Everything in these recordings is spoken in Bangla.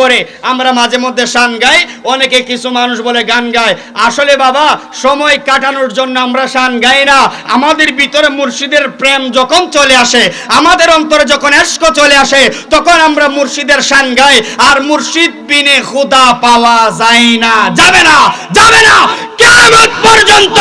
করে আমরা মাঝে মধ্যে শান গাই, অনেকে কিছু মানুষ বলে গান গায়। আসলে বাবা, সময় কাটানোর জন্য আমরা শান গাই না। আমাদের ভিতরে মুর্শিদের প্রেম যখন চলে আসে, আমাদের অন্তরে যখন এস্ক চলে আসে, তখন আমরা মুর্শিদের শান গাই। আর মুর্শিদ বিনে খুদা পাওয়া যায় না। যাবে না যাবে না। কেমন পর্যন্ত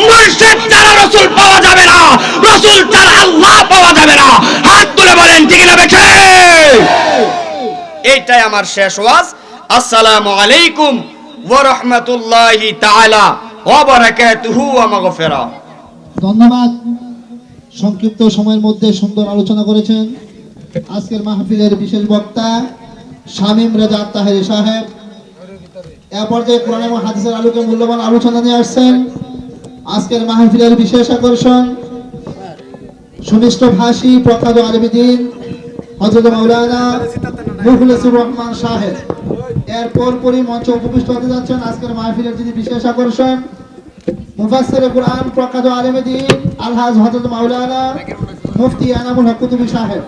মুর্শিদ ছাড়া রসুল এইটাই আমার শেষ ওয়াজ। আসসালামু আলাইকুম ওয়া রাহমাতুল্লাহি তাআলা ওয়া বারাকাতুহু ওয়া মাগফিরা। ধন্যবাদ। সংক্ষিপ্ত সময়ের মধ্যে সুন্দর আলোচনা করেছেন আজকের মাহফিলের বিশেষ বক্তা শামীম রেজা তাহেরি সাহেব। এ পর্যায়ে কোরআন এবং হাদিসের আলোকে মূল্যবান আলোচনা নিয়ে আসছেন। আজকের মাহফিলের বিশেষ আকর্ষণ সুনিষ্ঠ ভাষী প্রখ্যাত আলমীদিন হজরত মাওলানা মুখলেসুর রহমান সাহেব। এর পরপরই মঞ্চে উপবিষ্ট হতে যাচ্ছেন আজকের মাহফিলের যিনি বিশেষ আকর্ষণ, মুফাসসির কুরআন প্রখ্যাত আলেমে দ্বীন আলহাজ হযরত মাওলানা মুফতি আনামুল হক কুতুবী সাহেব।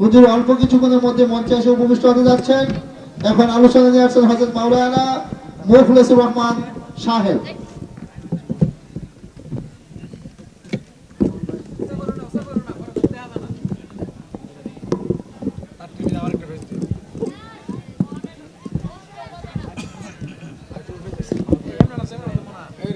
হুজুর অল্প কিছুক্ষণের মধ্যে মঞ্চে এসে উপবিষ্ট হতে যাচ্ছেন। এখন আলোচনা নিয়ে আসছেন হযরত মাওলানা মুখলেসুর রহমান সাহেব।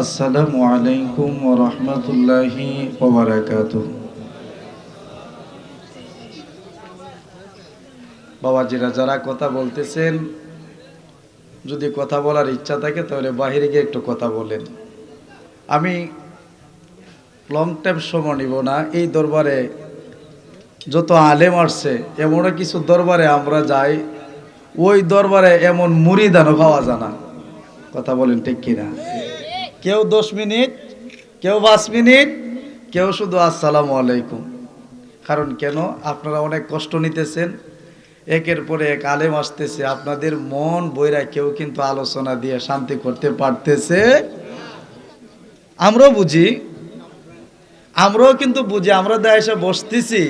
আসসালামু আলাইকুম ওয়া রাহমাতুল্লাহি ওয়া বারাকাতুহু বাবাজিরা, যারা কথা বলতেছেন, যদি কথা বলার ইচ্ছা থাকে, তাহলে বাহিরে গিয়ে একটু কথা বলেন। আমি লং টাইম সময় নিব না, এই দরবারে যত আলেম আসছে, এমনও কিছু দরবারে আমরা যাই, ওই দরবারে এমন মুড়িদানও পাওয়া যায় না। কথা বলেন ঠিক কিনা? কেউ দশ মিনিট, কেউ পাঁচ মিনিট, কেউ শুধু আসসালামু আলাইকুম। কারণ কেন? আপনারা অনেক কষ্ট নিতেছেন। একের পরে এক আলেম আসতেছে, আপনাদের মন বইরা কেউ কিন্তু আলোচনা দিয়ে শান্তি করতে পারতেছে। আমরাও বুঝি, আমরাও কিন্তু বুঝি, আমরা দেয় এসে বসতেছি।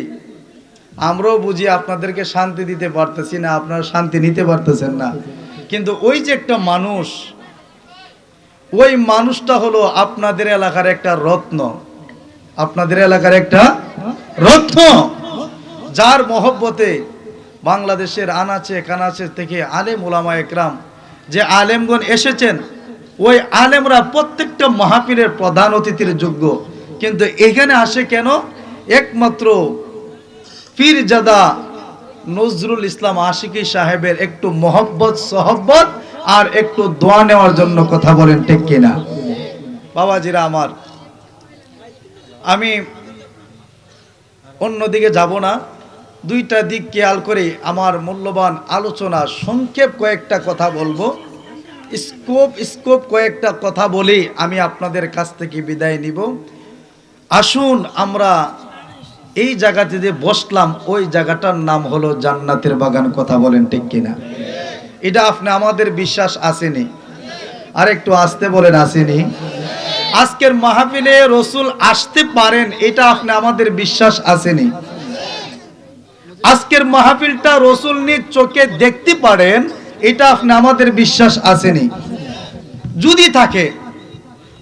আমরাও বুঝি আপনাদেরকে শান্তি দিতে পারতেছি না, আপনারা শান্তি নিতে পারতেছেন না। কিন্তু ওই যে একটা মানুষ ওই মানুষটা হলো আপনাদের এলাকার একটা রত্ন। আপনাদের এলাকার একটা রত্ন। যার মহব্বতে বাংলাদেশের আনাচে কানাচে থেকে আলেম ওলামা একরাম যে আলেমগণ এসেছেন, ওই আলেমরা প্রত্যেকটা মাহফিলের প্রধান অতিথির যোগ্য। কিন্তু এখানে আসে কেন? একমাত্র পীরজাদা নজরুল ইসলাম আশিকি সাহেবের একটু মহব্বত, সহব্বত আর একটু দোয়া নেওয়ার জন্য কথা বলেন, ঠিক কিনা? বাবাজিরা আমার, আমি অন্যদিকে যাব না। দুইটা দিক খেয়াল করে আমার মূল্যবান আলোচনা, সংক্ষেপ কয়েকটা কথা বলব। স্কোপ স্কোপ কয়েকটা কথা বলি, আমি আপনাদের কাছ থেকে বিদায় নিব। আসুন আমরা এই জায়গাতে যে বসলাম, ওই জায়গাটার নাম হলো জান্নাতের বাগান, কথা বলেন, ঠিক কিনা? এটা আপনি আমাদের বিশ্বাস আসেনি। আর একটু আসতে বলেন আসেনি। আজকের মাহফিলে রসুল আসতে পারেন, এটা আপনি আমাদের বিশ্বাস আসেনি। আজকের মাহফিলটা রসুল নিজ চোখে দেখতে পারেন, এটা আপনি আমাদের বিশ্বাস আসেনি। যদি থাকে,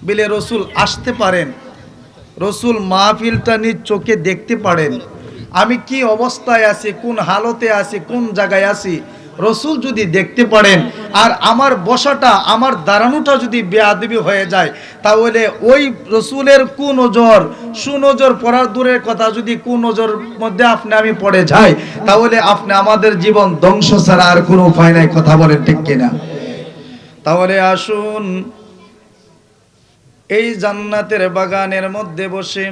বলে রসুল আসতে পারেন, রসুল মাহফিলটা নিজ চোখে দেখতে পারেন। আমি কি অবস্থায় আছি, কোন হালতে আছি, কোন জায়গায় আছি রসুল যদি দেখতে পারেন আর আমার বসাটা, আমার দাঁড়ানোটা যদি বেয়াদবি হয়ে যায়, তাহলে ওই রসুলের কুনজর, সুনজর পড়ার দূরের কথা যদি কুনজর মধ্যে আপনি আমি পড়ে যাই, তাহলে আপনি আমাদের জীবন ধ্বংস ছাড়া আর কোনো উপায় নাই, কথা বলেন ঠিক কিনা? তাহলে আসুন, এই জান্নাতের বাগানের মধ্যে বসে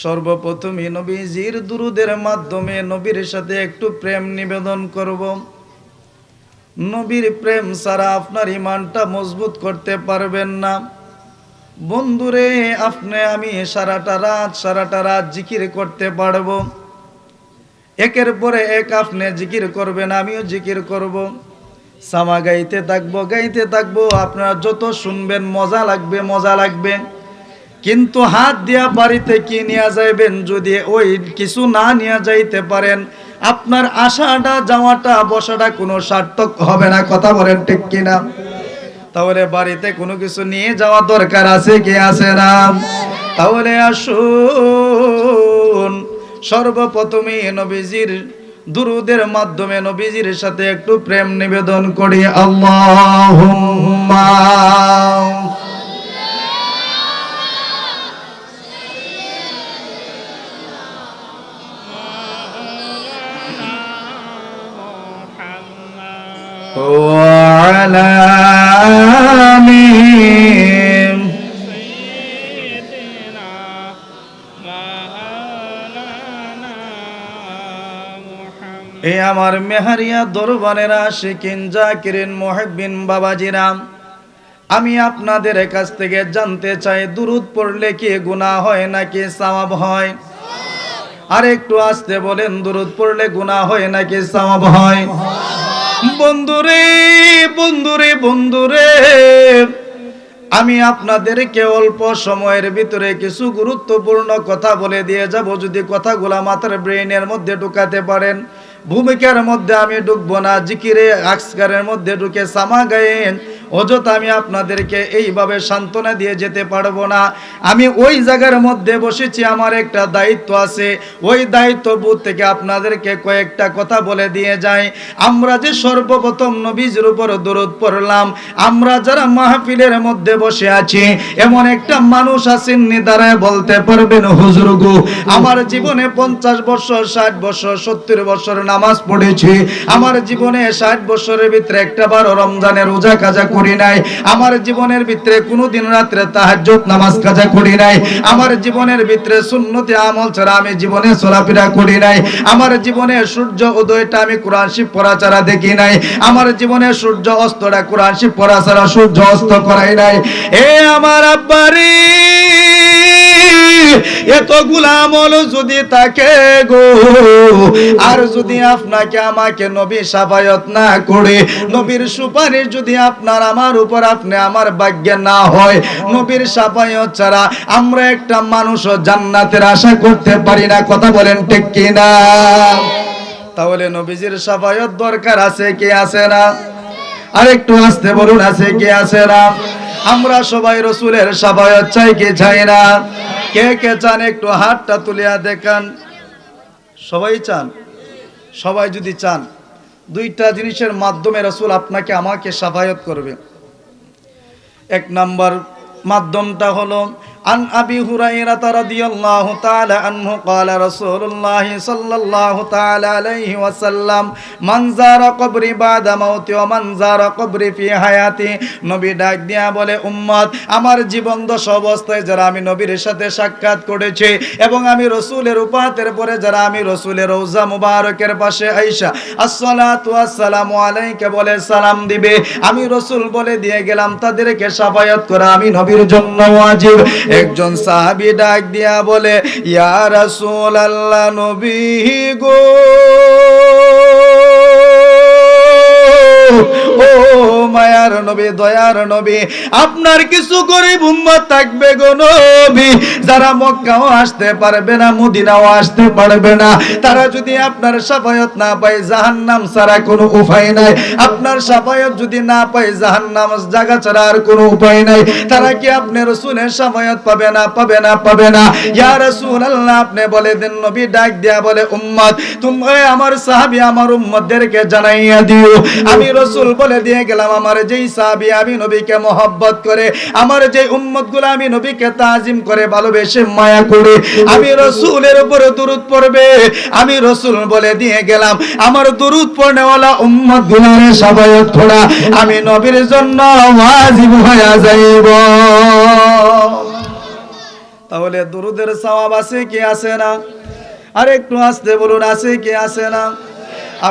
সর্বপ্রথমে নবীজির দুরুদের মাধ্যমে নবীর সাথে একটু প্রেম নিবেদন করব। নবীর প্রেম ছাড়া আপনার ইমানটা মজবুত করতে পারবেন না। বন্ধুরে, আপনি, আমি সারাটা রাত সারাটা রাত জিকির করতে পারব। একের পরে এক আপনি জিকির করবেন, আমিও জিকির করব। সামা গাইতে থাকব গাইতে থাকব, আপনারা যত শুনবেন মজা লাগবে মজা লাগবে। কিন্তু হাত দিয়া বাড়িতে কি নিয়ে যাইবেন? যদি ওই কিছু না নিয়ে যাইতে পারেন, আপনার আসাটা যাওয়াটা, বসাটা কোনো সার্থক হবে না। কথা বলেন ঠিক কিনা? তাহলে বাড়িতে কোনো কিছু নিয়ে যাওয়া দরকার আছে কি আছে না? তাহলে আসুন। সর্বপ্রথমে নবীজির দুরুদের মাধ্যমে নবীজির সাথে একটু প্রেম নিবেদন করি। আল্লাহুম্মা এ আমার মেহারিয়া দরবানের আশিকিন জাকিরিন মুহিব্বিন বাবাজিরাম আমি আপনাদের কাছ থেকে জানতে চাই, দুরুদ পড়লে কি গুনাহ হয় নাকি সওয়াব হয়? আর একটু আসতে বলেন, দুরুদ পড়লে গুনাহ হয় নাকি সওয়াব হয়? বন্ধুরে বন্ধুরে বন্ধুরে, আমি আপনাদেরকে অল্প সময়ের ভিতরে কিছু গুরুত্বপূর্ণ কথা বলে দিয়ে যাব, যদি কথাগুলা মাথার ব্রেইনের মধ্যে ঢুকাতে পারেন। ভূমিকার মধ্যে আমি ঢুকবো না জিকিরে আকস্কারের মধ্যে ঢুকে সামা গায়েন অযথা আমি আপনাদেরকে এইভাবে সান্ত্বনা দিয়ে যেতে পারব না। আমি ওই জায়গার মধ্যে বসেছি, আমার একটা দায়িত্ব আছে। ওই দায়িত্ববোধ থেকে আপনাদেরকে কয়েকটা কথা বলে দিয়ে যাই। আমরা যে সর্বপ্রথম নবীজের উপর দরদ পড়লাম, আমরা যারা মাহফিলের মধ্যে বসে আছি, এমন একটা মানুষ আছেন নিদারায় বলতে পারবেন, হুজুর গো, আমার জীবনে পঞ্চাশ বছর, ষাট বছর, সত্তর বছর নামাজ পড়েছি। আমার জীবনে ষাট বছরের ভিতরে একটা বার রমজানের রোজা কাজা করি নাই। আমার জীবনের ভিতরে কোনোদিন রাত্রে তাহাজ্জুদ, নামাজ, কাজা করি নাই। আমার জীবনের ভিতরে সুন্নতি আমল ছাড়া আমি জীবনে চলাফেরা করি নাই। আমার জীবনে সূর্য উদয়টা আমি কোরআন শিব পড়া ছাড়া দেখি নাই। আমার জীবনে সূর্য অস্তটা কোরআন শিব পড়া ছাড়া সূর্য অস্ত করাই নাই। এ আমার আব্বারি এতগুলা আমল যদি তাকে গো। আর যদি আপনাকে আমাকে নবী সাফায়ত না করে, নবীর সুপারিশ যদি আপনার আমার উপর আপনি আমার ভাগ্যে না হয়, নবীর সাফায়ত ছাড়া আমরা একটা মানুষও জান্নাতের আশা করতে পারি না। কথা বলেন ঠিক কিনা? তাহলে নবীজির সাফায়ত দরকার আছে কি আছে না? আর একটু আসতে বলুন, আছে কি আছে না? আমরা সবাই রসুলের সাফায়ত চাই কি চাই না? কে কে চান একটু হাতটা তুলিয়া দেখান? সবাই চান? সবাই যদি চান, দুইটা জিনিসের মাধ্যমে রসুল আপনাকে আমাকে সাফায়ত করবে। এক নাম্বার মাধ্যমটা হলো আবি হুরাইরা রাদিয়াল্লাহু তাআলা আনহু ক্বালা রাসূলুল্লাহ সাল্লাল্লাহু তাআলা আলাইহি ওয়াসাল্লাম মান যারা কবরি বাদা মাউতি ওয়া মান যারা কবরি ফি হায়াতি নবী ডাক দিয়া বলে, উম্মত, আমার জীবন দশ অবস্থায় যারা আমি নবীর সাথে সাক্ষাৎ করেছি এবং আমি রসুলের উপাতের পরে যারা আমি রসুলের রওজা মুবারকের পাশে আইসা, আসসালাতু আসসালামু আলাইকা বলে সালাম দিবে। আমি রসুল বলে দিয়ে গেলাম, তাদেরকে সাফায়াত করা আমি নবীর জন্য ওয়াজিব। একজন সাহাবি ডাক দিয়া বলে ইয়া রাসূল আল্লাহ নবী গো। ও মায়ার নবী, দয়ার নবী, আপনার কিছু গরিব উম্মত থাকবে গো নবী। যারা মক্কাও আসতে পারবে না, মদিনাও আসতে পারবে না, তারা যদি আপনার সাফায়ত না পায়, জাহান্নাম ছাড়া কোনো উপায় নাই। আপনার সাফায়ত যদি না পায়, জাহান্নাম জায়গা ছাড়া আর কোনো উপায় নাই। তারা কি আপনি রসুলের সাফায়ত পাবে না পাবে না পাবে না? ইয়া রাসূলুল্লাহ, আপনি বলে দেন, নবী ডাক দিয়া বলে, উম্মত, তুমি আমার সাহাবী, আমার উম্মতদেরকে জানাইয়া দিও। আমি রসুল বলে দিয়ে গেলাম, আমার যেই সাহাবী আমি নবীকে মহব্বত করে, আমার যে উম্মতগুলো আমি নবীকে তাজিম করে ভালোবেসে মায়া করে, আমি রসুলের উপরে দুরুদ পড়বে। আমি রসুল বলে দিয়ে গেলাম, আমার দুরুদ পড়নেওয়ালা উম্মত গুলারে সাবায়ত করা আমি নবীর জন্য ওয়াজিব হয়ে যাইব। তাহলে দুরুদের সওয়াব আছে কি আছে না? আর একটু আসতে বলুন, আছে কি আছে না?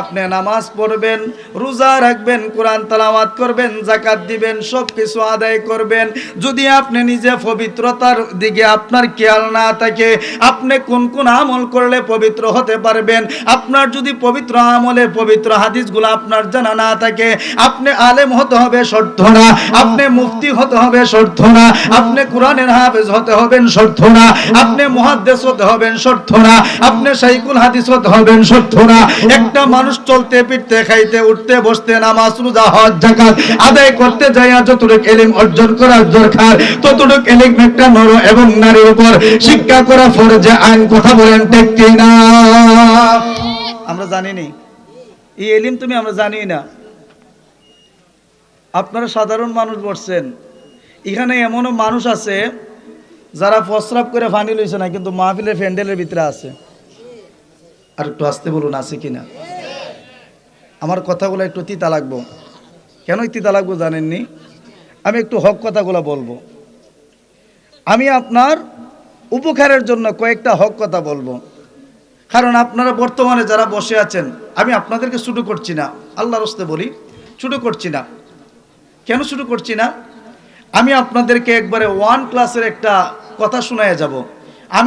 আপনি নামাজ পড়বেন, রোজা রাখবেন, কোরআন তালাওয়াত করবেন জাকাত দিবেন সব কিছু আদায় করবেন। যদি আপনি নিজে পবিত্রতার দিকে আপনার খেয়াল না থাকে, আপনি কোন কোন আমল করলে পবিত্র হতে পারবেন? আপনার যদি পবিত্র আমলে পবিত্র হাদিসগুলো আপনার জানা না থাকে, আপনি আলেম হতে হবে শর্ত না আপনি মুফতি হতে হবে শর্ত না আপনি কোরআনের হাফেজ হতে হবেন শর্ত না আপনি মুহাদ্দিস হতে হবেন শর্ত না আপনি শাইকুল হাদিস হতে হবেন শর্ত না একটা মানুষ চলতে, ফিরতে, খাইতে, উঠতে, বসতে, নামাজ, রোজা, হজ যাকাত আদায় করতে যাইয়া যতটুকু এলিম অর্জন করার দরকার, ততটুকু এলিম একটা নর এবং নারীর উপর। শিক্ষা করা ফরজে আইন, কথা বলেন কি না আমরা জানি নি এই এলিম তুমি, আমরা জানি না। আপনারা সাধারণ মানুষ বসছেন এখানে এমনও মানুষ আছে, যারা প্রস্রাব করে ফানি লইছে না, কিন্তু মাহফিলের ফ্যান্ডেলের ভিতরে আছে। আর একটু আসতে বলুন, আছে কিনা? আমার কথাগুলো একটু তিতা লাগবো। কেন তিতা লাগবো জানেননি? আমি একটু হক কথাগুলো বলব। আমি আপনার উপকারের জন্য কয়েকটা হক কথা বলব। কারণ আপনারা বর্তমানে যারা বসে আছেন, আমি আপনাদেরকে শুরু করছি না। আল্লাহর হস্তে বলি, শুরু করছি না। কেন শুরু করছি না? আমি আপনাদেরকে একবারে ওয়ান ক্লাসের একটা কথা শোনায় যাব।